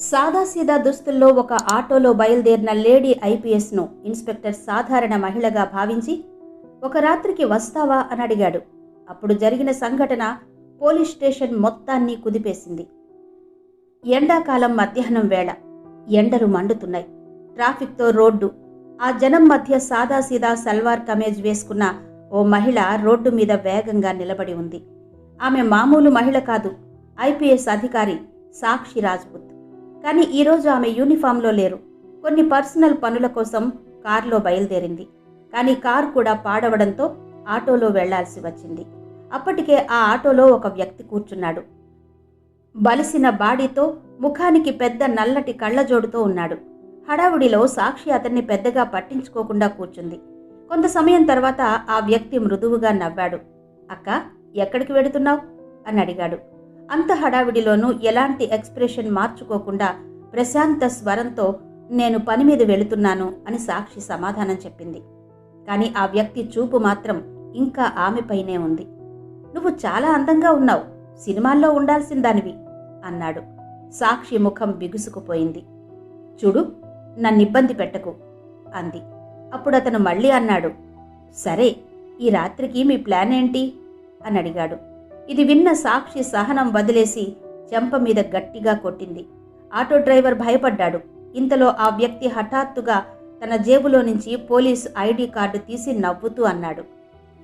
సాదాసీదా దుస్తుల్లో ఒక ఆటోలో బయలుదేరిన లేడీ ఐపీఎస్ను ఇన్స్పెక్టర్ సాధారణ మహిళగా భావించి ఒక రాత్రికి వస్తావా? అని అడిగాడు. అప్పుడు జరిగిన సంఘటన పోలీస్ స్టేషన్ మొత్తాన్ని కుదిపేసింది. ఎండాకాలం మధ్యాహ్నం వేళ ఎండలు మండుతున్నాయి. ట్రాఫిక్తో రోడ్డు. ఆ జనం మధ్య సాదాసీదా సల్వార్ కమేజ్ వేసుకున్న ఓ మహిళ రోడ్డు మీద వేగంగా నిలబడి ఉంది. ఆమె మామూలు మహిళ కాదు. ఐపీఎస్ అధికారి సాక్షి రాజ్పుత్ కానీ ఈరోజు ఆమె యూనిఫామ్లో లేరు. కొన్ని పర్సనల్ పనుల కోసం కారులో బయలుదేరింది. కానీ కారు కూడా పాడవడంతో ఆటోలో వెళ్ళాల్సి వచ్చింది. అప్పటికే ఆ ఆటోలో ఒక వ్యక్తి కూర్చున్నాడు. బలిసిన బాడీతో ముఖానికి పెద్ద నల్లటి కళ్ళజోడుతో ఉన్నాడు. హడావుడిలో సాక్షి అతన్ని పెద్దగా పట్టించుకోకుండా కూర్చుంది. కొంత సమయం తర్వాత ఆ వ్యక్తి మృదువుగా నవ్వాడు. అక్క ఎక్కడికి వెడుతున్నావు? అని అడిగాడు. అంత హడావిడిలోనూ ఎలాంటి ఎక్స్ప్రెషన్ మార్చుకోకుండా ప్రశాంత స్వరంతో నేను పని మీద వెళుతున్నాను అని సాక్షి సమాధానం చెప్పింది. కానీ ఆ వ్యక్తి చూపు మాత్రం ఇంకా ఆమెపైనే ఉంది. నువ్వు చాలా అందంగా ఉన్నావు. సినిమాల్లో ఉండాల్సిందానివి అన్నాడు. సాక్షి ముఖం బిగుసుకుపోయింది. చూడు నన్ను ఇబ్బంది పెట్టకు అంది. అప్పుడు అతను మళ్ళీ అన్నాడు. సరే ఈ రాత్రికి మీ ప్లాన్ ఏంటి? అని అడిగాడు. ఇది విన్న సాక్షి సహనం వదిలేసి చెంప మీద గట్టిగా కొట్టింది. ఆటో డ్రైవర్ భయపడ్డాడు. ఇంతలో ఆ వ్యక్తి హఠాత్తుగా తన జేబులో నుంచి పోలీస్ ఐడి కార్డు తీసి నవ్వుతూ అన్నాడు.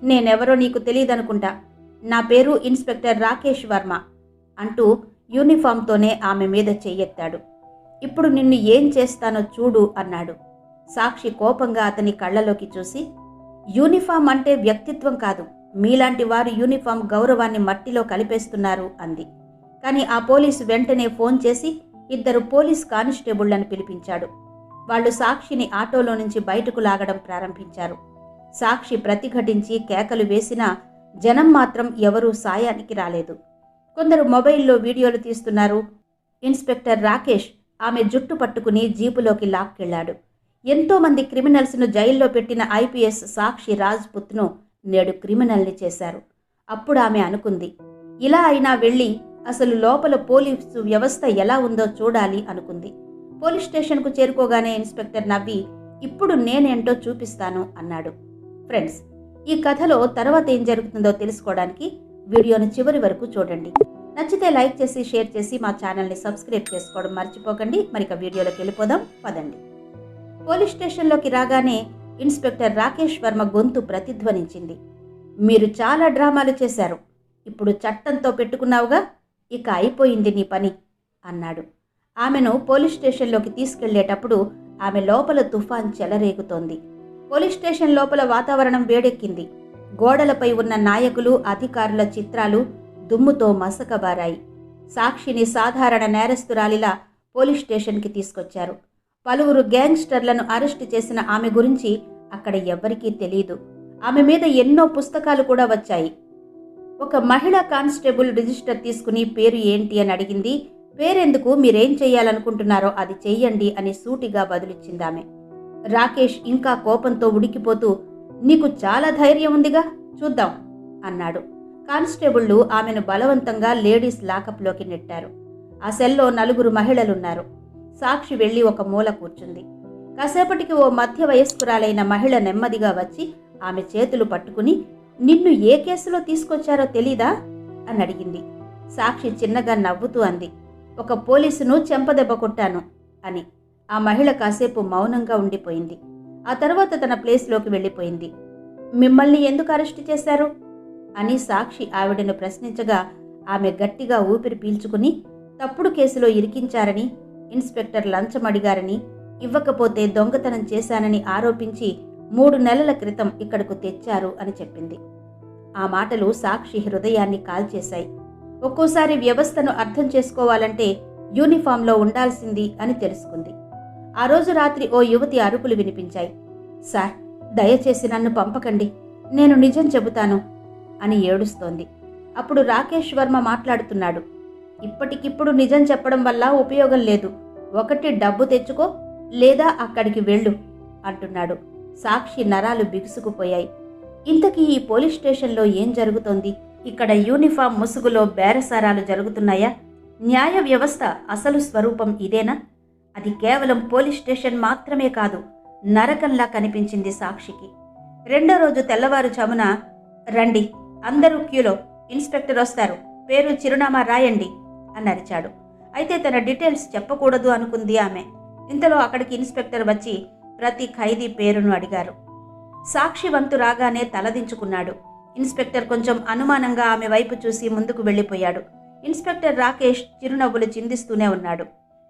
నేనెవరో నీకు తెలియదనుకుంటా నా పేరు ఇన్స్పెక్టర్ రాకేష్ వర్మ అంటూ యూనిఫామ్తోనే ఆమె మీద చెయ్యెత్తాడు. ఇప్పుడు నిన్ను ఏం చేస్తానో చూడు అన్నాడు. సాక్షి కోపంగా అతని కళ్ళలోకి చూసి యూనిఫామ్ అంటే వ్యక్తిత్వం కాదు. మీలాంటి వారు యూనిఫామ్ గౌరవాన్ని మట్టిలో కలిపేస్తున్నారు అంది. కానీ ఆ పోలీసు వెంటనే ఫోన్ చేసి ఇద్దరు పోలీస్ కానిస్టేబుళ్ళను పిలిపించాడు. వాళ్ళు సాక్షిని ఆటోలో నుంచి బయటకు లాగడం ప్రారంభించారు. సాక్షి ప్రతిఘటించి కేకలు వేసినా జనం మాత్రం ఎవరూ సాయానికి రాలేదు. కొందరు మొబైల్లో వీడియోలు తీస్తున్నారు. ఇన్స్పెక్టర్ రాకేష్ ఆమె జుట్టు పట్టుకుని జీపులోకి లాక్కెళ్ళాడు ఎంతోమంది క్రిమినల్స్ను జైల్లో పెట్టిన ఐపీఎస్ సాక్షి రాజ్పుత్ను నేడు క్రిమినల్ని చేశారు. అప్పుడు ఆమె అనుకుంది ఇలా అయినా వెళ్ళి అసలు లోపల పోలీసు వ్యవస్థ ఎలా ఉందో చూడాలి అనుకుంది. పోలీస్ స్టేషన్కు చేరుకోగానే ఇన్స్పెక్టర్ నవ్వి ఇప్పుడు నేనేంటో చూపిస్తాను అన్నాడు. ఫ్రెండ్స్ ఈ కథలో తర్వాత ఏం జరుగుతుందో తెలుసుకోవడానికి వీడియోను చివరి వరకు చూడండి. నచ్చితే లైక్ చేసి షేర్ చేసి మా ఛానల్ని సబ్స్క్రైబ్ చేసుకోవడం మర్చిపోకండి. మరిక వీడియోలోకి వెళ్ళిపోదాం. పదండి. పోలీస్ స్టేషన్లోకి రాగానే ఇన్స్పెక్టర్ రాకేష్ వర్మ గొంతు ప్రతిధ్వనించింది. మీరు చాలా డ్రామాలు చేశారు. ఇప్పుడు చట్టంతో పెట్టుకున్నావుగా? ఇక అయిపోయింది నీ పని అన్నాడు. ఆమెను పోలీస్ స్టేషన్లోకి తీసుకెళ్ళేటప్పుడు ఆమె లోపల తుఫాన్ చెలరేగుతోంది. పోలీస్ స్టేషన్ లోపల వాతావరణం వేడెక్కింది. గోడలపై ఉన్న నాయకులు అధికారుల చిత్రాలు దుమ్ముతో మసకబారాయి. సాక్షిని సాధారణ నేరస్తురాలిలా పోలీస్ స్టేషన్కి తీసుకొచ్చారు. పలువురు గ్యాంగ్స్టర్లను అరెస్టు చేసిన ఆమె గురించి అక్కడ ఎవ్వరికీ తెలియదు ఆమె మీద ఎన్నో పుస్తకాలు కూడా వచ్చాయి. ఒక మహిళా కానిస్టేబుల్ రిజిస్టర్ తీసుకుని పేరు ఏంటి అని అడిగింది. పేరెందుకు మీరేం చేయాలనుకుంటున్నారో అది చెయ్యండి అని సూటిగా బదులిచ్చిందామె రాకేష్ ఇంకా కోపంతో ఉడికిపోతూ నీకు చాలా ధైర్యం ఉందిగా చూద్దాం అన్నాడు. కానిస్టేబుళ్ళు ఆమెను బలవంతంగా లేడీస్ లాకప్లోకి నెట్టారు. ఆ సెల్లో నలుగురు మహిళలున్నారు. సాక్షి వెళ్ళి ఒక మూల కూర్చుంది. కాసేపటికి ఓ మధ్య వయస్కురాలైన మహిళ నెమ్మదిగా వచ్చి ఆమె చేతులు పట్టుకుని నిన్ను ఏ కేసులో తీసుకొచ్చారో తెలీదా? అని అడిగింది. సాక్షి చిన్నగా నవ్వుతూ అంది. ఒక పోలీసును చెంపదెబ్బ కొట్టాను అని. ఆ మహిళ కాసేపు మౌనంగా ఉండిపోయింది. ఆ తర్వాత తన ప్లేస్లోకి వెళ్ళిపోయింది. మిమ్మల్ని ఎందుకు అరెస్టు చేశారు? అని సాక్షి ఆవిడను ప్రశ్నించగా ఆమె గట్టిగా ఊపిరి పీల్చుకుని తప్పుడు కేసులో ఇరికించారని ఇన్స్పెక్టర్ లంచం అడిగారని ఇవ్వకపోతే దొంగతనం చేశానని ఆరోపించి మూడు నెలల క్రితం ఇక్కడకు తెచ్చారు అని చెప్పింది. ఆ మాటలు సాక్షి హృదయాన్ని కాల్చేశాయి. ఒక్కోసారి వ్యవస్థను అర్థం చేసుకోవాలంటే యూనిఫామ్లో ఉండాల్సింది అని తెలుసుకుంది. ఆ రోజు రాత్రి ఓ యువతి అరుపులు వినిపించాయి. సార్ దయచేసి నన్ను పంపకండి. నేను నిజం చెబుతాను అని ఏడుస్తోంది. అప్పుడు రాకేష్ వర్మ మాట్లాడుతున్నాడు. ఇప్పటికిప్పుడు నిజం చెప్పడం వల్ల ఉపయోగం లేదు. ఒకటి డబ్బు తెచ్చుకో లేదా అక్కడికి వెళ్ళు అంటున్నాడు. సాక్షి నరాలు బిగుసుకుపోయాయి. ఇంతకీ ఈ పోలీస్ స్టేషన్లో ఏం జరుగుతోంది? ఇక్కడ యూనిఫామ్ ముసుగులో బేరసారాలు జరుగుతున్నాయా? న్యాయ వ్యవస్థ అసలు స్వరూపం ఇదేనా? అది కేవలం పోలీస్ స్టేషన్ మాత్రమే కాదు నరకంలా కనిపించింది సాక్షికి. రెండో రోజు తెల్లవారుజామున రండి అందరూ క్యూలో ఇన్స్పెక్టర్ వస్తారు. పేరు చిరునామా రాయండి అని అరిచాడు. అయితే తన డీటెయిల్స్ చెప్పకూడదు అనుకుంది ఆమె. ఇంతలో అక్కడికి ఇన్స్పెక్టర్ వచ్చి ప్రతి ఖైదీ పేరును అడిగారు. సాక్షి వంతు రాగానే తలదించుకున్నాడు ఇన్స్పెక్టర్ కొంచెం అనుమానంగా ఆమె వైపు చూసి ముందుకు వెళ్ళిపోయాడు. ఇన్స్పెక్టర్ రాకేష్ చిరునవ్వులు చిందిస్తూనే ఉన్నాడు.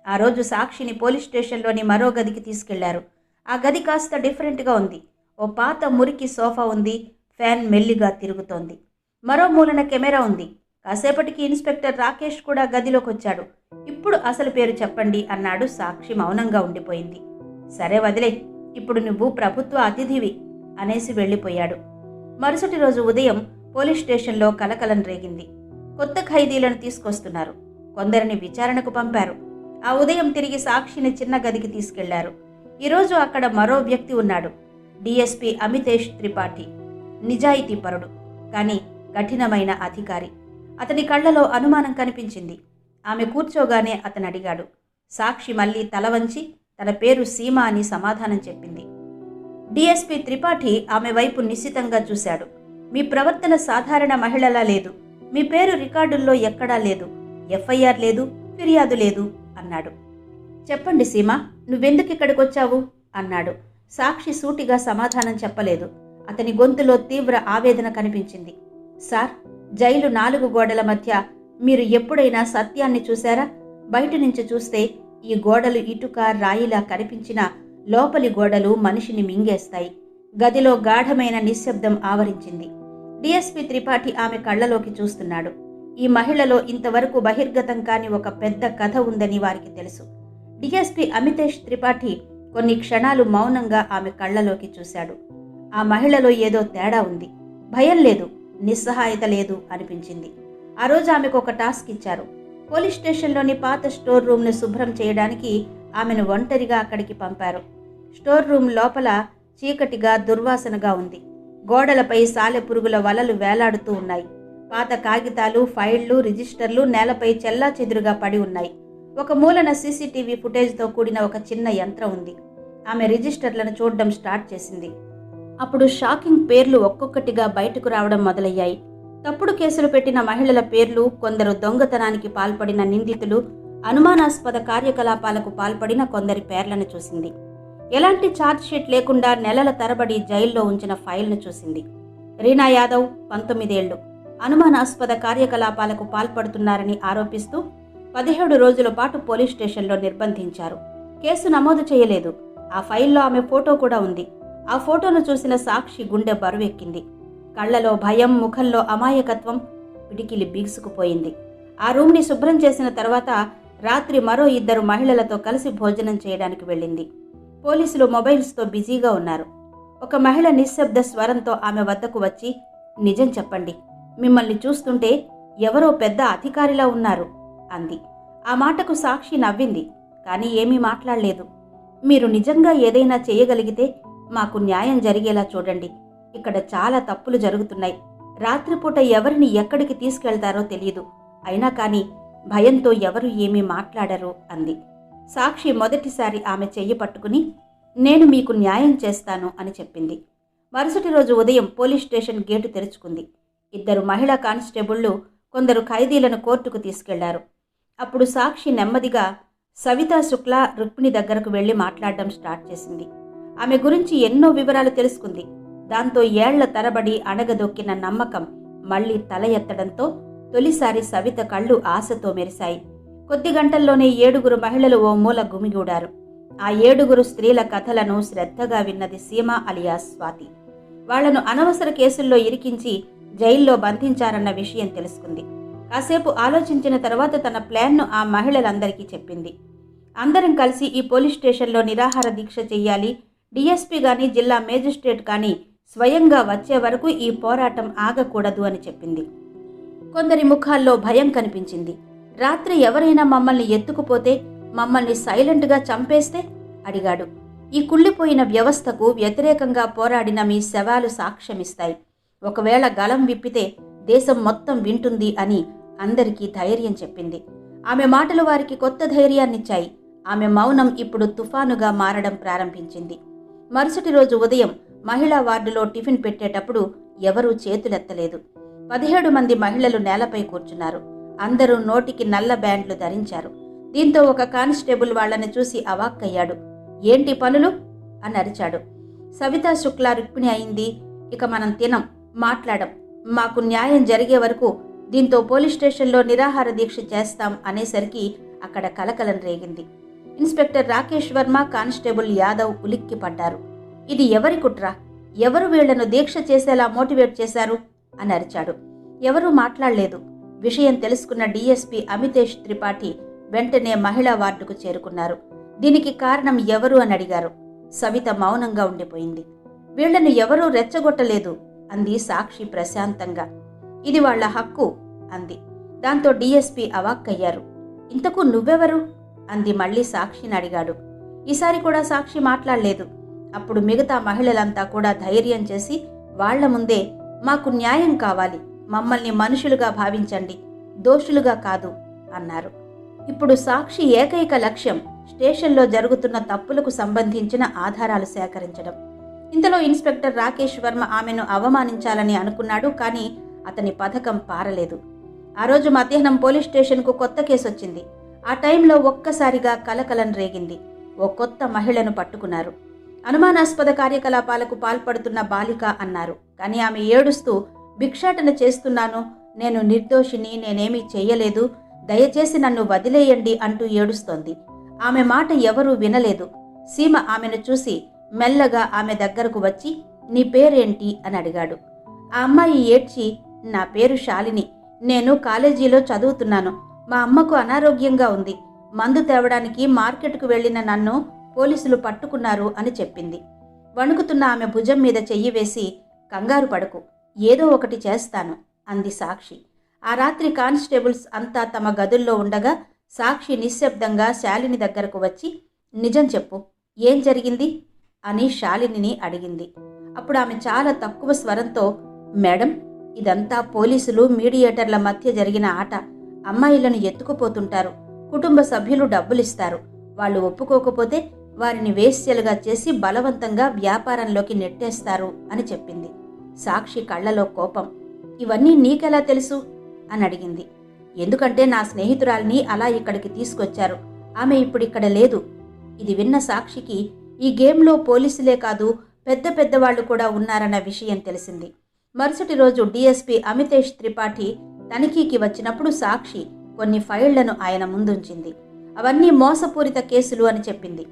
ఆ రోజు సాక్షిని పోలీస్ స్టేషన్లోని మరో గదికి తీసుకెళ్ళారు. ఆ గది కాస్త డిఫరెంట్గా ఉంది. ఓ పాత మురికి సోఫా ఉంది. ఫ్యాన్ మెల్లిగా తిరుగుతోంది. మరో మూలన కెమెరా ఉంది. కాసేపటికి ఇన్స్పెక్టర్ రాకేష్ కూడా గదిలోకి వచ్చాడు ఇప్పుడు అసలు పేరు చెప్పండి అన్నాడు సాక్షి మౌనంగా ఉండిపోయింది. సరే వదిలే ఇప్పుడు నువ్వు ప్రభుత్వ అతిథివి అనేసి వెళ్ళిపోయాడు. మరుసటి రోజు ఉదయం పోలీస్ స్టేషన్లో కలకలం రేగింది. కొత్త ఖైదీలను తీసుకొస్తున్నారు. కొందరిని విచారణకు పంపారు. ఆ ఉదయం తిరిగి సాక్షిని చిన్న గదికి తీసుకెళ్ళారు. ఈరోజు అక్కడ మరో వ్యక్తి ఉన్నాడు. డిఎస్పి అమితేష్ త్రిపాఠి. నిజాయితీపరుడు కానీ కఠినమైన అధికారి. అతని కళ్ళలో అనుమానం కనిపించింది. ఆమె కూర్చోగానే అతను అడిగాడు సాక్షి మళ్ళీ తల వంచి తన పేరు సీమ అని సమాధానం చెప్పింది. డిఎస్పి త్రిపాఠి ఆమె వైపు నిశ్చితంగా చూశాడు. మీ ప్రవర్తన సాధారణ మహిళలా లేదు. మీ పేరు రికార్డుల్లో ఎక్కడా లేదు. ఎఫ్ఐఆర్ లేదు ఫిర్యాదు లేదు అన్నాడు. చెప్పండి సీమ నువ్వెందుకు ఇక్కడికి వచ్చావు అన్నాడు. సాక్షి సూటిగా సమాధానం చెప్పలేదు. అతని గొంతులో తీవ్ర ఆవేదన కనిపించింది. సార్ జైలు నాలుగు గోడల మధ్య మీరు ఎప్పుడైనా సత్యాన్ని చూశారా? బయట నుంచి చూస్తే ఈ గోడలు ఇటుక రాయిలా కనిపించిన లోపలి గోడలు మనిషిని మింగేస్తాయి. గదిలో గాఢమైన నిశ్శబ్దం ఆవరించింది. డిఎస్పి త్రిపాఠి ఆమె కళ్ళలోకి చూస్తున్నాడు. ఈ మహిళలో ఇంతవరకు బహిర్గతం కాని ఒక పెద్ద కథ ఉందని వారికి తెలుసు. డిఎస్పి అమితేష్ త్రిపాఠి కొన్ని క్షణాలు మౌనంగా ఆమె కళ్ళలోకి చూశాడు. ఆ మహిళలో ఏదో తేడా ఉంది. భయం లేదు. నిస్సహాయత లేదు అనిపించింది. ఆ రోజు ఆమెకు ఒక టాస్క్ ఇచ్చారు. పోలీస్ స్టేషన్లోని పాత స్టోర్ రూమ్ను శుభ్రం చేయడానికి ఆమెను ఒంటరిగా అక్కడికి పంపారు. స్టోర్ రూమ్ లోపల చీకటిగా దుర్వాసనగా ఉంది. గోడలపై సాలెపురుగుల వలలు వేలాడుతూ ఉన్నాయి. పాత కాగితాలు ఫైళ్ళు రిజిస్టర్లు నేలపై చెల్లా చెదురుగా పడి ఉన్నాయి. ఒక మూలన సీసీటీవీ ఫుటేజ్తో కూడిన ఒక చిన్న యంత్రం ఉంది. ఆమె రిజిస్టర్లను చూడడం స్టార్ట్ చేసింది. అప్పుడు షాకింగ్ పేర్లు ఒక్కొక్కటిగా బయటకు రావడం మొదలయ్యాయి. తప్పుడు కేసులు పెట్టిన మహిళల పేర్లు కొందరు దొంగతనానికి పాల్పడిన నిందితులు అనుమానాస్పద కార్యకలాపాలకు పాల్పడిన కొందరి పేర్లను చూసింది. ఎలాంటి ఛార్జ్ షీట్ లేకుండా నెలల తరబడి జైల్లో ఉంచిన ఫైల్ను చూసింది. రీనా యాదవ్ పంతొమ్మిదేళ్ళు. అనుమానాస్పద కార్యకలాపాలకు పాల్పడుతున్నారని ఆరోపిస్తూ పదిహేడు రోజుల పాటు పోలీస్ స్టేషన్లో నిర్బంధించారు. కేసు నమోదు చేయలేదు. ఆ ఫైల్లో ఆమె ఫోటో కూడా ఉంది. ఆ ఫోటోను చూసిన సాక్షి గుండె బరువెక్కింది. కళ్ళలో భయం ముఖంలో అమాయకత్వం పిడికిలి బిగుసుకుపోయింది ఆ రూమ్ని శుభ్రం చేసిన తర్వాత రాత్రి మరో ఇద్దరు మహిళలతో కలిసి భోజనం చేయడానికి వెళ్ళింది. పోలీసులు మొబైల్స్తో బిజీగా ఉన్నారు. ఒక మహిళ నిశ్శబ్ద స్వరంతో ఆమె వద్దకు వచ్చి నిజం చెప్పండి. మిమ్మల్ని చూస్తుంటే ఎవరో పెద్ద అధికారిలా ఉన్నారు అంది. ఆ మాటకు సాక్షి నవ్వింది కానీ ఏమీ మాట్లాడలేదు. మీరు నిజంగా ఏదైనా చేయగలిగితే మాకు న్యాయం జరిగేలా చూడండి. ఇక్కడ చాలా తప్పులు జరుగుతున్నాయి. రాత్రిపూట ఎవరిని ఎక్కడికి తీసుకెళ్తారో తెలియదు అయినా కానీ భయంతో ఎవరు ఏమీ మాట్లాడరు అంది. సాక్షి మొదటిసారి ఆమె చెయ్యి పట్టుకుని నేను మీకు న్యాయం చేస్తాను అని చెప్పింది. మరుసటి రోజు ఉదయం పోలీస్ స్టేషన్ గేటు తెరుచుకుంది. ఇద్దరు మహిళా కానిస్టేబుళ్ళు కొందరు ఖైదీలను కోర్టుకు తీసుకెళ్ళారు. అప్పుడు సాక్షి నెమ్మదిగా సవితా శుక్లా రుక్మిణి దగ్గరకు వెళ్ళి మాట్లాడడం స్టార్ట్ చేసింది. ఆమె గురించి ఎన్నో వివరాలు తెలుసుకుంది. దాంతో ఏళ్ళ తరబడి అణగదొక్కిన నమ్మకం మళ్ళీ తల ఎత్తడంతో తొలిసారి సవిత కళ్ళు ఆశతో మెరిశాయి. కొద్ది గంటల్లోనే ఏడుగురు మహిళలు ఓ మూల గుమిగూడారు. ఆ ఏడుగురు స్త్రీల కథలను శ్రద్ధగా విన్నది సీమ అలియాస్ స్వాతి. వాళ్ళను అనవసర కేసుల్లో ఇరికించి జైల్లో బంధించారన్న విషయం తెలుసుకుంది. కాసేపు ఆలోచించిన తర్వాత తన ప్లాన్ను ఆ మహిళలందరికీ చెప్పింది. అందరం కలిసి ఈ పోలీస్ స్టేషన్లో నిరాహార దీక్ష చెయ్యాలి డిఎస్పీ కానీ జిల్లా మేజిస్ట్రేట్ కానీ స్వయంగా వచ్చే వరకు ఈ పోరాటం ఆగకూడదు అని చెప్పింది. కొందరి ముఖాల్లో భయం కనిపించింది. రాత్రి ఎవరైనా మమ్మల్ని ఎత్తుకుపోతే మమ్మల్ని సైలెంట్గా చంపేస్తే? అడిగాడు. ఈ కుళ్ళిపోయిన వ్యవస్థకు వ్యతిరేకంగా పోరాడిన మీ శవాలు సాక్ష్యమిస్తాయి. ఒకవేళ గలం విప్పితే దేశం మొత్తం వింటుంది అని అందరికీ ధైర్యం చెప్పింది. ఆమె మాటలు వారికి కొత్త ధైర్యాన్నిచ్చాయి. ఆమె మౌనం ఇప్పుడు తుఫానుగా మారడం ప్రారంభించింది. మరుసటి రోజు ఉదయం మహిళా వార్డులో టిఫిన్ పెట్టేటప్పుడు ఎవరూ చేతులెత్తలేదు. పదిహేడు మంది మహిళలు నేలపై కూర్చున్నారు. అందరూ నోటికి నల్ల బ్యాండ్లు ధరించారు. దీంతో ఒక కానిస్టేబుల్ వాళ్ళని చూసి అవాక్కయ్యాడు. ఏంటి పనులు? అని అరిచాడు. సవితా శుక్లా రుక్మిణి అయింది. ఇక మనం తినం మాట్లాడం. మాకు న్యాయం జరిగే వరకు దీంతో పోలీస్ స్టేషన్లో నిరాహార దీక్ష చేస్తాం అనేసరికి అక్కడ కలకలం రేగింది. ఇన్స్పెక్టర్ రాకేష్ వర్మ కానిస్టేబుల్ యాదవ్ ఉలిక్కి పడ్డారు. ఇది ఎవరి కుట్ర? ఎవరు వీళ్ళను దీక్ష చేసేలా మోటివేట్ చేశారు? అని అరిచాడు. ఎవరూ మాట్లాడలేదు. విషయం తెలుసుకున్న డీఎస్పీ అమితేష్ త్రిపాఠి వెంటనే మహిళా వార్డుకు చేరుకున్నారు. దీనికి కారణం ఎవరు అని అడిగారు. సవిత మౌనంగా ఉండిపోయింది. వీళ్ళను ఎవరూ రెచ్చగొట్టలేదు అంది సాక్షి ప్రశాంతంగా. ఇది వాళ్ళ హక్కు అంది. దాంతో డీఎస్పీ అవాక్కయ్యారు. ఇంతకు నువ్వెవరు? అంది మళ్ళీ సాక్షిని అడిగాడు. ఈసారి కూడా సాక్షి మాట్లాడలేదు. అప్పుడు మిగతా మహిళలంతా కూడా ధైర్యం చేసి వాళ్ళ ముందే మాకు న్యాయం కావాలి. మమ్మల్ని మనుషులుగా భావించండి. దోషులుగా కాదు అన్నారు. ఇప్పుడు సాక్షి ఏకైక లక్ష్యం స్టేషన్లో జరుగుతున్న తప్పులకు సంబంధించిన ఆధారాలు సేకరించడం. ఇంతలో ఇన్స్పెక్టర్ రాకేష్ వర్మ ఆమెను అవమానించాలని అనుకున్నాడు కానీ అతని పథకం పారలేదు. ఆ రోజు మధ్యాహ్నం పోలీస్ స్టేషన్కు కొత్త కేసు వచ్చింది ఆ టైంలో ఒక్కసారిగా కలకలం రేగింది. ఓ కొత్త మహిళను పట్టుకున్నారు. అనుమానాస్పద కార్యకలాపాలకు పాల్పడుతున్న బాలిక అన్నారు. కానీ ఆమె ఏడుస్తూ భిక్షాటన చేస్తున్నాను. నేను నిర్దోషిని. నేనేమీ చెయ్యలేదు దయచేసి నన్ను వదిలేయండి అంటూ ఏడుస్తోంది. ఆమె మాట ఎవరూ వినలేదు. సీమ ఆమెను చూసి మెల్లగా ఆమె దగ్గరకు వచ్చి నీ పేరేంటి? అని అడిగాడు. ఆ అమ్మాయి ఏడ్చి నా పేరు శాలిని. నేను కాలేజీలో చదువుతున్నాను. మా అమ్మకు అనారోగ్యంగా ఉంది. మందు తేవడానికి మార్కెట్కు వెళ్ళిన నన్ను పోలీసులు పట్టుకున్నారు అని చెప్పింది. వణుకుతున్న ఆమె భుజం మీద చెయ్యి వేసి కంగారు పడకు ఏదో ఒకటి చేస్తాను అంది సాక్షి. ఆ రాత్రి కానిస్టేబుల్స్ అంతా తమ గదుల్లో ఉండగా సాక్షి నిశ్శబ్దంగా శాలిని దగ్గరకు వచ్చి నిజం చెప్పు ఏం జరిగింది? అని శాలినిని అడిగింది. అప్పుడు ఆమె చాలా తక్కువ స్వరంతో మేడం ఇదంతా పోలీసులు మీడియేటర్ల మధ్య జరిగిన ఆట. అమ్మాయిలను ఎత్తుకుపోతుంటారు. కుటుంబ సభ్యులు డబ్బులిస్తారు. వాళ్ళు ఒప్పుకోకపోతే వారిని వేశ్యలుగా చేసి బలవంతంగా వ్యాపారంలోకి నెట్టేస్తారు అని చెప్పింది. సాక్షి కళ్ళలో కోపం. ఇవన్నీ నీకెలా తెలుసు? అని అడిగింది. ఎందుకంటే నా స్నేహితురాల్ని అలా ఇక్కడికి తీసుకొచ్చారు. ఆమె ఇప్పుడు ఇక్కడ లేదు. ఇది విన్న సాక్షికి ఈ గేమ్లో పోలీసులే కాదు పెద్ద పెద్దవాళ్ళు కూడా ఉన్నారన్న విషయం తెలిసింది. మరుసటి రోజు డీఎస్పీ అమితేష్ త్రిపాఠి తనిఖీకి వచ్చినప్పుడు సాక్షి కొన్ని ఫైళ్ళను ఆయన ముందుంచింది. అవన్నీ మోసపూరిత కేసులు అని చెప్పింది.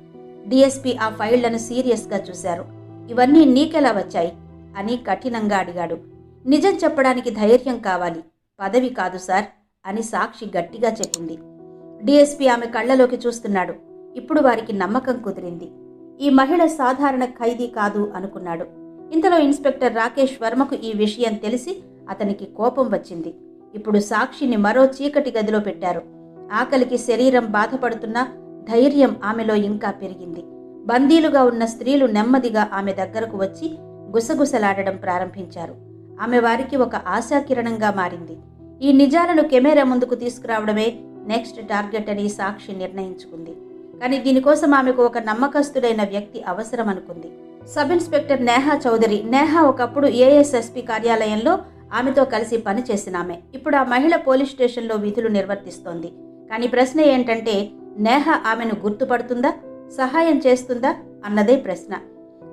డిఎస్పీ ఆ ఫైళ్ళను సీరియస్గా చూశారు. ఇవన్నీ నీకెలా వచ్చాయి? అని కఠినంగా అడిగాడు. నిజం చెప్పడానికి ధైర్యం కావాలి. పదవి కాదు సార్ అని సాక్షి గట్టిగా చెప్పింది. డిఎస్పీ ఆమె కళ్ళలోకి చూస్తున్నాడు. ఇప్పుడు వారికి నమ్మకం కుదిరింది. ఈ మహిళ సాధారణ ఖైదీ కాదు అనుకున్నాడు. ఇంతలో ఇన్స్పెక్టర్ రాకేష్ వర్మకు ఈ విషయం తెలిసి అతనికి కోపం వచ్చింది. ఇప్పుడు సాక్షిని మరో చీకటి గదిలో పెట్టారు. ఆకలికి శరీరం బాధపడుతున్నా ధైర్యం ఆమెలో ఇంకా పెరిగింది. బందీలుగా ఉన్న స్త్రీలు నెమ్మదిగా ఆమె దగ్గరకు వచ్చి గుసగుసలాడడం ప్రారంభించారు. ఆమె వారికి ఒక ఆశాకిరణంగా మారింది. ఈ నిజాలను కెమెరా ముందుకు తీసుకురావడమే నెక్స్ట్ టార్గెట్ అని సాక్షి నిర్ణయించుకుంది. కానీ దీనికోసం ఆమెకు ఒక నమ్మకస్తుడైన వ్యక్తి అవసరం అనుకుంది సబ్ ఇన్స్పెక్టర్ నేహా చౌదరి. నేహా ఒకప్పుడు ఏఎస్ఎస్పి కార్యాలయంలో ఆమెతో కలిసి పనిచేసిన ఆమె ఇప్పుడు ఆ మహిళ పోలీస్ స్టేషన్లో విధులు నిర్వర్తిస్తోంది. కానీ ప్రశ్న ఏంటంటే నేహ ఆమెను గుర్తుపడుతుందా? సహాయం చేస్తుందా? అన్నదే ప్రశ్న.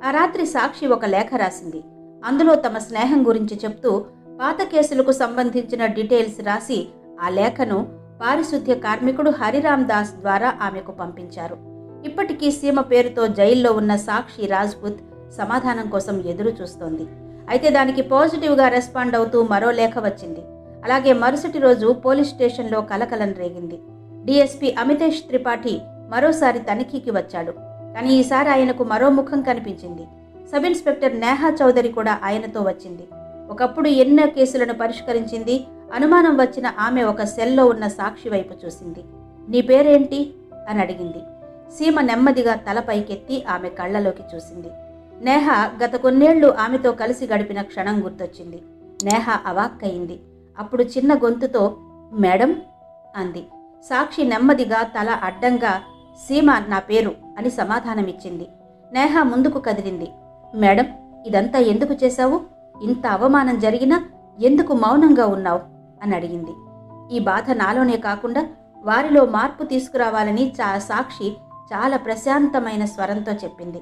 ఆ రాత్రి సాక్షి ఒక లేఖ రాసింది. అందులో తమ స్నేహం గురించి చెప్తూ పాత కేసులకు సంబంధించిన డీటెయిల్స్ రాసి ఆ లేఖను పారిశుద్ధ్య కార్మికుడు హరిరామ్ దాస్ ద్వారా ఆమెకు పంపించారు. ఇప్పటికీ సీమ పేరుతో జైల్లో ఉన్న సాక్షి రాజ్పుత్ సమాధానం కోసం ఎదురు చూస్తోంది అయితే దానికి పాజిటివ్గా రెస్పాండ్ అవుతూ మరో లేఖ వచ్చింది. అలాగే మరుసటి రోజు పోలీస్ స్టేషన్లో కలకలం రేగింది. డిఎస్పీ అమితేష్ త్రిపాఠి మరోసారి తనిఖీకి వచ్చాడు. కానీ ఈసారి ఆయనకు మరో ముఖం కనిపించింది. సబ్ ఇన్స్పెక్టర్ నేహా చౌదరి కూడా ఆయనతో వచ్చింది. ఒకప్పుడు ఎన్నో కేసులను పరిష్కరించింది. అనుమానం వచ్చిన ఆమె ఒక సెల్లో ఉన్న సాక్షి వైపు చూసింది. నీ పేరేంటి? అని అడిగింది. సీమ నెమ్మదిగా తల పైకెత్తి ఆమె కళ్ళలోకి చూసింది. నేహ గత కొన్నేళ్ళు ఆమెతో కలిసి గడిపిన క్షణం గుర్తొచ్చింది. నేహ అవాక్కయింది. అప్పుడు చిన్న గొంతుతో మేడం అంది. సాక్షి నెమ్మదిగా తల అడ్డంగా సీమ నా పేరు అని సమాధానమిచ్చింది. నేహ ముందుకు కదిలింది. మేడం ఇదంతా ఎందుకు చేశావు? ఇంత అవమానం జరిగినా ఎందుకు మౌనంగా ఉన్నావు? అని అడిగింది. ఈ బాధ నాలోనే కాకుండా వారిలో మార్పు తీసుకురావాలని చా సాక్షి చాలా ప్రశాంతమైన స్వరంతో చెప్పింది.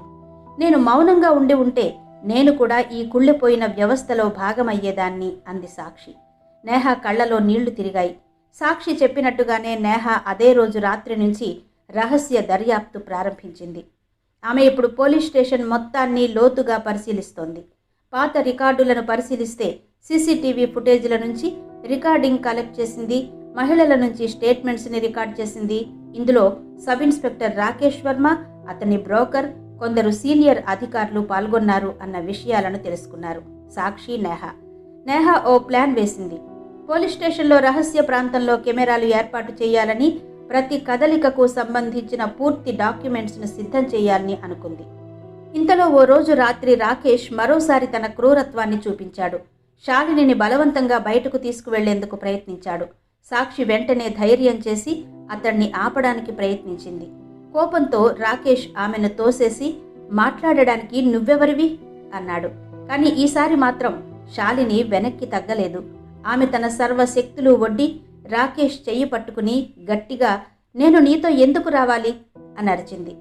నేను మౌనంగా ఉండి ఉంటే నేను కూడా ఈ కుళ్ళిపోయిన వ్యవస్థలో భాగమయ్యేదాన్ని అంది సాక్షి. నేహ కళ్ళలో నీళ్ళు తిరిగాయి. సాక్షి చెప్పినట్టుగానే నేహ అదే రోజు రాత్రి నుంచి రహస్య దర్యాప్తు ప్రారంభించింది. ఆమె ఇప్పుడు పోలీస్ స్టేషన్ మొత్తాన్ని లోతుగా పరిశీలిస్తోంది. పాత రికార్డులను పరిశీలిస్తే సీసీటీవీ ఫుటేజ్ల నుంచి రికార్డింగ్ కలెక్ట్ చేసింది మహిళల నుంచి స్టేట్మెంట్స్ని రికార్డ్ చేసింది. ఇందులో సబ్ ఇన్స్పెక్టర్ రాకేష్ వర్మ అతని బ్రోకర్ కొందరు సీనియర్ అధికారులు పాల్గొన్నారు అన్న విషయాలను తెలుసుకున్నారు. సాక్షి నేహ. నేహ ఓ ప్లాన్ వేసింది. పోలీస్ స్టేషన్లో రహస్య ప్రాంతంలో కెమెరాలు ఏర్పాటు చేయాలని ప్రతి కదలికకు సంబంధించిన పూర్తి డాక్యుమెంట్స్ను సిద్ధం చేయాలని అనుకుంది. ఇంతలో ఓ రోజు రాత్రి రాకేష్ మరోసారి తన క్రూరత్వాన్ని చూపించాడు. శాలినిని బలవంతంగా బయటకు తీసుకువెళ్ళేందుకు ప్రయత్నించాడు. సాక్షి వెంటనే ధైర్యం చేసి అతన్ని ఆపడానికి ప్రయత్నించింది. కోపంతో రాకేష్ ఆమెను తోసేసి మాట్లాడడానికి నువ్వెవరివి? అన్నాడు. కానీ ఈసారి మాత్రం శాలిని వెనక్కి తగ్గలేదు. ఆమె తన సర్వశక్తులు వడ్డి రాకేష్ చెయ్యి పట్టుకుని గట్టిగా నేను నీతో ఎందుకు రావాలి? అని అరిచింది.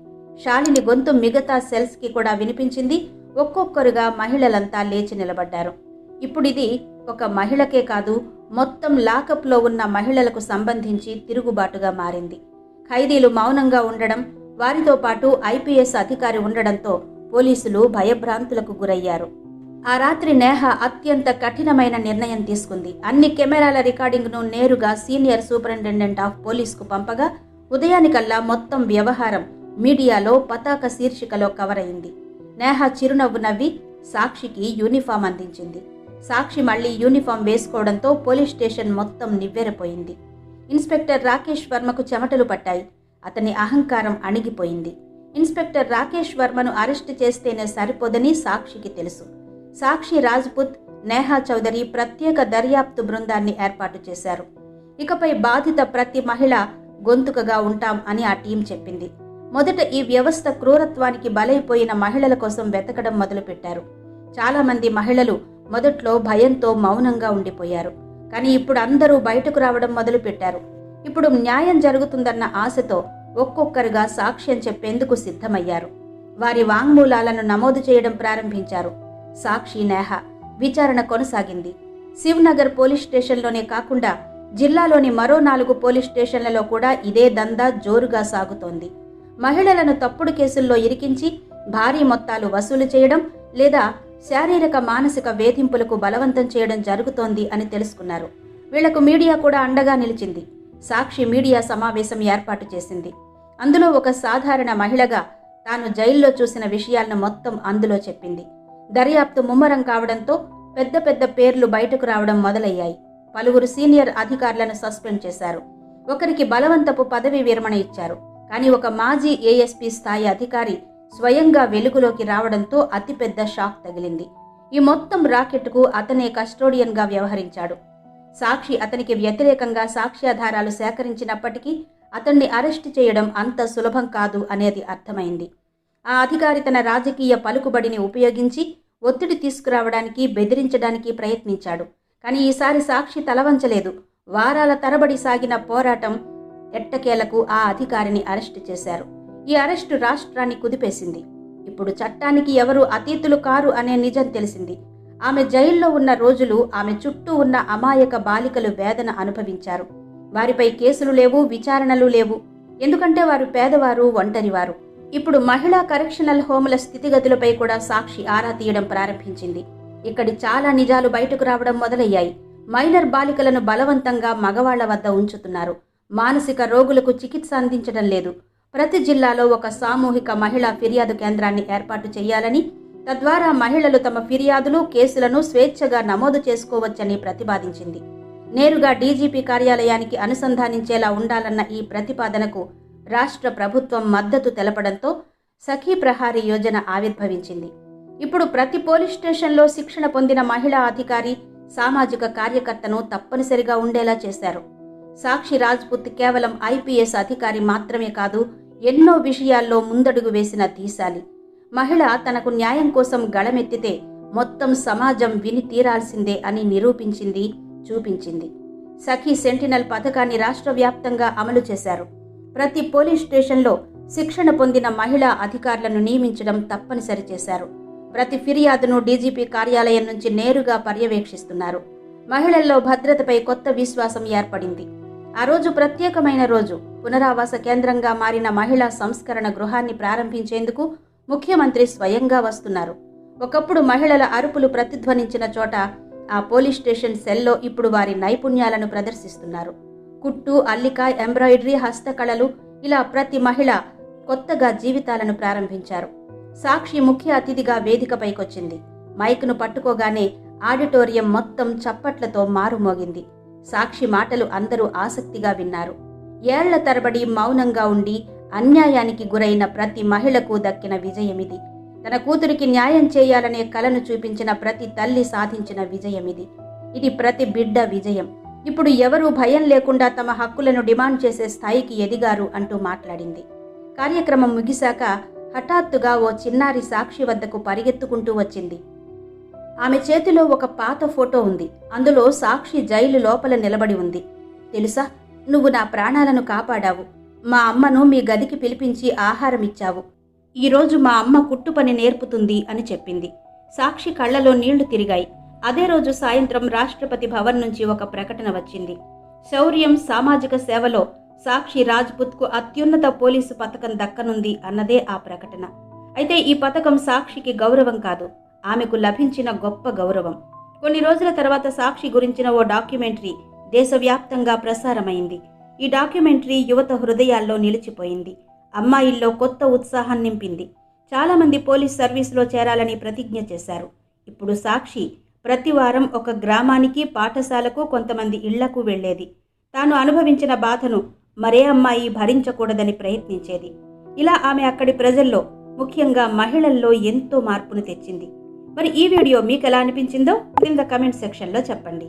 శాలిని గొంతు మిగతా సెల్స్కి కూడా వినిపించింది. ఒక్కొక్కరుగా మహిళలంతా లేచి నిలబడ్డారు. ఇప్పుడిది ఒక మహిళకే కాదు మొత్తం లాకప్లో ఉన్న మహిళలకు సంబంధించి తిరుగుబాటుగా మారింది. ఖైదీలు మౌనంగా ఉండడం వారితో పాటు ఐపీఎస్ అధికారి ఉండడంతో పోలీసులు భయభ్రాంతులకు గురయ్యారు. ఆ రాత్రి నేహ అత్యంత కఠినమైన నిర్ణయం తీసుకుంది. అన్ని కెమెరాల రికార్డింగ్ను నేరుగా సీనియర్ సూపరింటెండెంట్ ఆఫ్ పోలీస్కు పంపగా ఉదయానికల్లా మొత్తం వ్యవహారం మీడియాలో పతాక శీర్షికలో కవర్ అయింది నేహ చిరునవ్వు నవ్వి సాక్షికి యూనిఫామ్ అందించింది. సాక్షి మళ్ళీ యూనిఫామ్ వేసుకోవడంతో పోలీస్ స్టేషన్ మొత్తం నివ్వెరపోయింది. ఇన్స్పెక్టర్ రాకేష్ వర్మకు చెమటలు పట్టాయి. అతని అహంకారం అణిగిపోయింది. ఇన్స్పెక్టర్ రాకేష్ వర్మను అరెస్టు చేస్తేనే సరిపోదని సాక్షికి తెలుసు. సాక్షి రాజ్పుత్ నేహా చౌదరి ప్రత్యేక దర్యాప్తు బృందాన్ని ఏర్పాటు చేశారు. ఇకపై బాధిత ప్రతి మహిళ గొంతుకగా ఉంటాం అని ఆ టీం చెప్పింది. మొదట ఈ వ్యవస్థ క్రూరత్వానికి బలైపోయిన మహిళల కోసం వెతకడం మొదలుపెట్టారు. చాలామంది మహిళలు మొదట్లో భయంతో మౌనంగా ఉండిపోయారు. కానీ ఇప్పుడు అందరూ బయటకు రావడం మొదలుపెట్టారు. ఇప్పుడు న్యాయం జరుగుతుందన్న ఆశతో ఒక్కొక్కరుగా సాక్ష్యం చెప్పేందుకు సిద్ధమయ్యారు. వారి వాంగ్మూలాలను నమోదు చేయడం ప్రారంభించారు. సాక్షి నేహ విచారణ కొనసాగింది. శివ్నగర్ పోలీస్ స్టేషన్లోనే కాకుండా జిల్లాలోని మరో నాలుగు పోలీస్ స్టేషన్లలో కూడా ఇదే దందా జోరుగా సాగుతోంది. మహిళలను తప్పుడు కేసుల్లో ఇరికించి భారీ మొత్తాలు వసూలు చేయడం లేదా శారీరక మానసిక వేధింపులకు బలవంతం చేయడం జరుగుతోంది అని తెలుసుకున్నారు. వీళ్ళకు మీడియా కూడా అండగా నిలిచింది. సాక్షి మీడియా సమావేశం ఏర్పాటు చేసింది. అందులో ఒక సాధారణ మహిళగా తాను జైల్లో చూసిన విషయాలను మొత్తం అందులో చెప్పింది. దర్యాప్తు ముమ్మరం కావడంతో పెద్ద పెద్ద పేర్లు బయటకు రావడం మొదలయ్యాయి. పలువురు సీనియర్ అధికారులను సస్పెండ్ చేశారు. ఒకరికి బలవంతపు పదవి విరమణ ఇచ్చారు. కానీ ఒక మాజీ ఏఎస్పీ స్థాయి అధికారి స్వయంగా వెలుగులోకి రావడంతో అతిపెద్ద షాక్ తగిలింది. ఈ మొత్తం రాకెట్కు అతనే కస్టోడియన్గా వ్యవహరించాడు. సాక్షి అతనికి వ్యతిరేకంగా సాక్ష్యాధారాలు సేకరించినప్పటికీ అతన్ని అరెస్ట్ చేయడం అంత సులభం కాదు అనేది అర్థమైంది. ఆ అధికారి తన రాజకీయ పలుకుబడిని ఉపయోగించి ఒత్తిడి తీసుకురావడానికి బెదిరించడానికి ప్రయత్నించాడు. కానీ ఈసారి సాక్షి తలవంచలేదు. వారాల తరబడి సాగిన పోరాటం ఎట్టకేలకు ఆ అధికారిని అరెస్టు చేశారు. ఈ అరెస్టు రాష్ట్రాన్ని కుదిపేసింది. ఇప్పుడు చట్టానికి ఎవరు అతీతులు కారు అనే నిజం తెలిసింది. ఆమె జైల్లో ఉన్న రోజులు ఆమె చుట్టూ ఉన్న అమాయక బాలికలు వేదన అనుభవించారు. వారిపై కేసులు లేవు విచారణలు లేవు. ఎందుకంటే వారు పేదవారు ఒంటరివారు. ఇప్పుడు మహిళా కరెక్షనల్ హోముల స్థితిగతులపై కూడా సాక్షి ఆరా తీయడం ప్రారంభించింది. ఇక్కడి చాలా నిజాలు బయటకు రావడం మొదలయ్యాయి. మైనర్ బాలికలను బలవంతంగా మగవాళ్ళ వద్ద ఉంచుతున్నారు. మానసిక రోగులకు చికిత్స అందించడం లేదు. ప్రతి జిల్లాలో ఒక సామూహిక మహిళా ఫిర్యాదు కేంద్రాన్ని ఏర్పాటు చేయాలని తద్వారా మహిళలు తమ ఫిర్యాదులు కేసులను స్వేచ్ఛగా నమోదు చేసుకోవచ్చని ప్రతిపాదించింది. నేరుగా డీజీపీ కార్యాలయానికి అనుసంధానించేలా ఉండాలన్న ఈ ప్రతిపాదనకు రాష్ట్ర ప్రభుత్వం మద్దతు తెలపడంతో సఖీ ప్రహారీ యోజన ఆవిర్భవించింది. ఇప్పుడు ప్రతి పోలీస్ స్టేషన్లో శిక్షణ పొందిన మహిళా అధికారి సామాజిక కార్యకర్తను తప్పనిసరిగా ఉండేలా చేశారు. సాక్షి రాజ్పుత్ కేవలం ఐపీఎస్ అధికారి మాత్రమే కాదు ఎన్నో విషయాల్లో ముందడుగు వేసిన తీశాలి. మహిళ తనకు న్యాయం కోసం గళమెత్తితే మొత్తం సమాజం విని తీరాల్సిందే అని నిరూపించింది చూపించింది. సఖీ సెంటినల్ పథకాన్ని రాష్ట్ర వ్యాప్తంగా అమలు చేశారు. ప్రతి పోలీస్ స్టేషన్లో శిక్షణ పొందిన మహిళా అధికారులను నియమించడం తప్పనిసరి చేశారు. ప్రతి ఫిర్యాదును డీజీపీ కార్యాలయం నుంచి నేరుగా పర్యవేక్షిస్తున్నారు. మహిళల్లో భద్రతపై కొత్త విశ్వాసం ఏర్పడింది. ఆ రోజు ప్రత్యేకమైన రోజు. పునరావాస కేంద్రంగా మారిన మహిళా సంస్కరణ గృహాన్ని ప్రారంభించేందుకు ముఖ్యమంత్రి స్వయంగా వస్తున్నారు. ఒకప్పుడు మహిళల అరుపులు ప్రతిధ్వనించిన చోట ఆ పోలీస్ స్టేషన్ సెల్లో ఇప్పుడు వారి నైపుణ్యాలను ప్రదర్శిస్తున్నారు. కుట్టు అల్లిక ఎంబ్రాయిడరీ హస్తకళలు ఇలా ప్రతి మహిళ కొత్తగా జీవితాలను ప్రారంభించారు. సాక్షి ముఖ్య అతిథిగా వేదికపైకొచ్చింది మైక్ను పట్టుకోగానే ఆడిటోరియం మొత్తం చప్పట్లతో మారుమోగింది. సాక్షి మాటలు అందరూ ఆసక్తిగా విన్నారు. ఏళ్ళ తరబడి మౌనంగా ఉండి అన్యాయానికి గురైన ప్రతి మహిళకు దక్కిన విజయమిది. తన కూతురికి న్యాయం చేయాలనే కలను చూపించిన ప్రతి తల్లి సాధించిన విజయమిది. ఇది ప్రతి బిడ్డ విజయం. ఇప్పుడు ఎవరూ భయం లేకుండా తమ హక్కులను డిమాండ్ చేసే స్థాయికి ఎదిగారు అంటూ మాట్లాడింది. కార్యక్రమం ముగిశాక హఠాత్తుగా ఓ చిన్నారి సాక్షి వద్దకు పరిగెత్తుకుంటూ వచ్చింది. ఆమె చేతిలో ఒక పాత ఫోటో ఉంది. అందులో సాక్షి జైలు లోపల నిలబడి ఉంది. తెలుసా? నువ్వు నా ప్రాణాలను కాపాడావు. మా అమ్మను మీ గదికి పిలిపించి ఆహారం ఇచ్చావు. ఈరోజు మా అమ్మ కుట్టు పని నేర్పుతుంది అని చెప్పింది. సాక్షి కళ్ళలో నీళ్ళు తిరిగాయి. అదే రోజు సాయంత్రం రాష్ట్రపతి భవన్ నుంచి ఒక ప్రకటన వచ్చింది. శౌర్యం సామాజిక సేవలో సాక్షి రాజ్పుత్కు అత్యున్నత పోలీసు పథకం దక్కనుంది అన్నదే ఆ ప్రకటన. అయితే ఈ పథకం సాక్షికి గౌరవం కాదు. ఆమెకు లభించిన గొప్ప గౌరవం. కొన్ని రోజుల తర్వాత సాక్షి గురించిన ఓ డాక్యుమెంటరీ దేశవ్యాప్తంగా ప్రసారమైంది. ఈ డాక్యుమెంటరీ యువత హృదయాల్లో నిలిచిపోయింది. అమ్మాయిల్లో కొత్త ఉత్సాహం నింపింది. చాలామంది పోలీస్ సర్వీసులో చేరాలని ప్రతిజ్ఞ చేశారు. ఇప్పుడు సాక్షి ప్రతి వారం ఒక గ్రామానికి పాఠశాలకు కొంతమంది ఇళ్ళకు వెళ్ళేది తాను అనుభవించిన బాధను మరే అమ్మాయి భరించకూడదని ప్రయత్నించేది. ఇలా ఆమె అక్కడి ప్రజల్లో ముఖ్యంగా మహిళల్లో ఎంతో మార్పును తెచ్చింది. మరి ఈ వీడియో మీకు ఎలా అనిపించిందో కింద కమెంట్ సెక్షన్లో చెప్పండి.